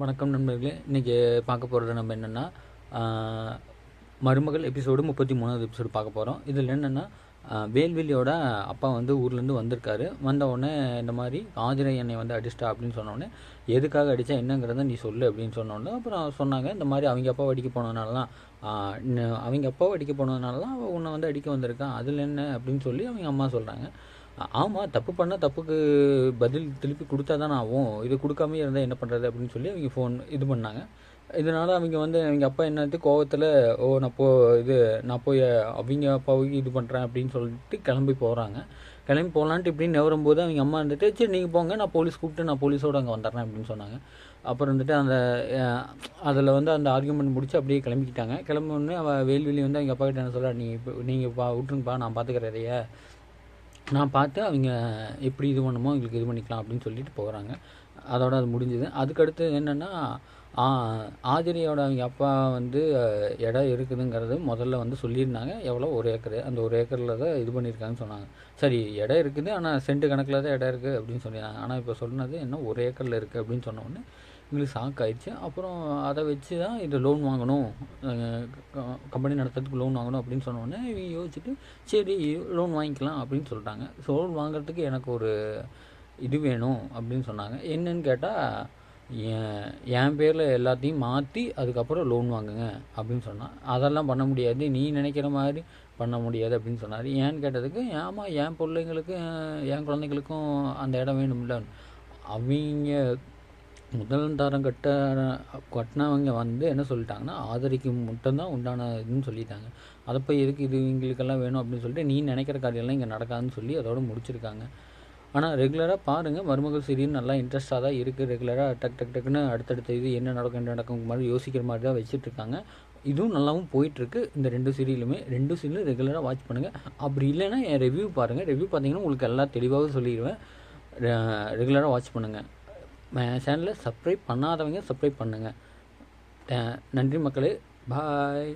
வணக்கம் நண்பர்களே. இன்றைக்கி பார்க்க போகிறது நம்ம என்னென்னா மருமகள் எபிசோடு முப்பத்தி மூணாவது எபிசோடு பார்க்க போகிறோம் இதில் என்னென்னா வேல்வெளியோட அப்பா வந்து ஊர்லேருந்து வந்திருக்காரு. வந்தவுடனே இந்த மாதிரி ஆதிரை என்னை வந்து அடிச்சிட்டா அப்படின்னு சொன்னோடனே எதுக்காக அடித்தா என்னங்கிறத நீ சொல்லு அப்படின்னு சொன்னோடனே அப்புறம் சொன்னாங்க இந்த மாதிரி அவங்க அப்பா அடிக்க போனதுனாலலாம் அவங்க அப்பாவை அடிக்க போனதுனாலலாம் அவள் உன்னை வந்து அடிக்க வந்திருக்கான். அதில் என்ன? அப்படின்னு சொல்லி அவங்க அம்மா சொல்கிறாங்க ஆமாம் தப்பு பண்ணால் தப்புக்கு பதில் திருப்பி கொடுத்தா தான் ஆகும். இது கொடுக்காம இருந்தால் என்ன பண்ணுறது அப்படின்னு சொல்லி அவங்க ஃபோன் இது பண்ணாங்க. இதனால் அவங்க வந்து அவங்க அப்பா என்னது கோவத்தில் ஓ நான் போ இது நான் போய் அவங்க அப்பாவுக்கு இது பண்ணுறேன் அப்படின்னு சொல்லிட்டு கிளம்பி போகிறாங்க கிளம்பி போகலான்ட்டு இப்படின்னு நவரும்போது அவங்க அம்மா வந்துட்டு சரி நீங்கள் போங்க நான் போலீஸ் கூப்பிட்டு நான் போலீஸோடு அங்கே வந்துடுறேன் அப்படின்னு சொன்னாங்க. அப்புறம் வந்துட்டு அந்த அதில் வந்து அந்த ஆர்கியூமெண்ட் முடிச்சு அப்படியே கிளம்பிக்கிட்டாங்க. கிளம்பினோடனே அவள் வேல்வெளி வந்து அவங்க அப்பா கிட்ட என்ன சொல்கிறா நீங்கள் இப்போ நீங்கள் பா விட்ருங்கப்பா நான் பார்த்துக்கிறேன் நான் பார்த்து அவங்க எப்படி இது பண்ணுமோ அவங்களுக்கு இது பண்ணிக்கலாம் அப்படின்னு சொல்லிட்டு போகிறாங்க. அதோட அது முடிஞ்சுது. அதுக்கடுத்து என்னென்னா ஆதிரியோட அவங்க அப்பா வந்து இடம் இருக்குதுங்கிறது முதல்ல வந்து சொல்லியிருந்தாங்க. எவ்வளோ ஒரு ஏக்கரு அந்த ஒரு ஏக்கரில் தான் இது பண்ணியிருக்காங்கன்னு சொன்னாங்க. சரி இடம் இருக்குது ஆனால் சென்ட் கணக்கில் தான் இடம் இருக்குது அப்படின்னு சொல்லியிருந்தாங்க. ஆனால் இப்போ சொன்னது என்ன ஒரு ஏக்கரில் இருக்குது அப்படின்னு சொன்ன எங்களுக்கு ஷாக் ஆகிடுச்சு அப்புறம் அதை வச்சு தான் இது லோன் வாங்கணும். கம்பெனி நடத்துறதுக்கு லோன் வாங்கணும் அப்படின்னு சொன்னோடனே இவங்க யோசிச்சுட்டு சரி லோன் வாங்கிக்கலாம் அப்படின்னு சொல்லிட்டாங்க. ஸோ லோன் வாங்குறதுக்கு எனக்கு ஒரு இது வேணும் அப்படின்னு சொன்னாங்க. என்னன்னு கேட்டால் என் என் பேரில் எல்லாத்தையும் மாற்றி அதுக்கப்புறம் லோன் வாங்குங்க அப்படின்னு சொன்னான் அதெல்லாம் பண்ண முடியாது. நீ நினைக்கிற மாதிரி பண்ண முடியாது அப்படின்னு சொன்னார். ஏன்னு கேட்டதுக்கு ஏமா என் பிள்ளைங்களுக்கும் என் குழந்தைங்களுக்கும் அந்த இடம் வேணும்ல. அவங்க முதல் தரம் கட்ட கட்டினவங்க வந்து என்ன சொல்லிட்டாங்கன்னா ஆதரிக்கு மட்டும்தான் உண்டான இதுன்னு சொல்லிட்டாங்க. அதை போய் எதுக்கு இது இவங்களுக்கெல்லாம் வேணும்? அப்படின்னு சொல்லிட்டு நீ நினைக்கிற காரியெல்லாம் இங்கே நடக்காதுன்னு சொல்லி அதோட முடிச்சிருக்காங்க. ஆனால் ரெகுலராக பாருங்கள் மருமகள் சீரியல் நல்லா இன்ட்ரெஸ்ட்டாக தான் இருக்குது ரெகுலராக டக் டக் டக்குன்னு அடுத்தடுத்த இது என்ன நடக்கும் என்ன நடக்கும் மாதிரி யோசிக்கிற மாதிரி தான் வச்சுட்ருக்காங்க. இதுவும் நல்லாவும் போயிட்டுருக்கு இந்த ரெண்டு சீரியலுமே ரெண்டு சீரியலும் ரெகுலராக வாட்ச் பண்ணுங்கள் அப்படி இல்லைன்னா என் ரிவ்யூ பாருங்கள் ரிவ்யூ பார்த்தீங்கன்னா உங்களுக்கு எல்லாம் தெளிவாக சொல்லிடுவேன். ரெகுலராக வாட்ச் பண்ணுங்கள் சேனலை சப்ஸ்கிரைப் பண்ணாதவங்க சப்ஸ்கிரைப் பண்ணுங்கள் நன்றி மக்களே. பாய்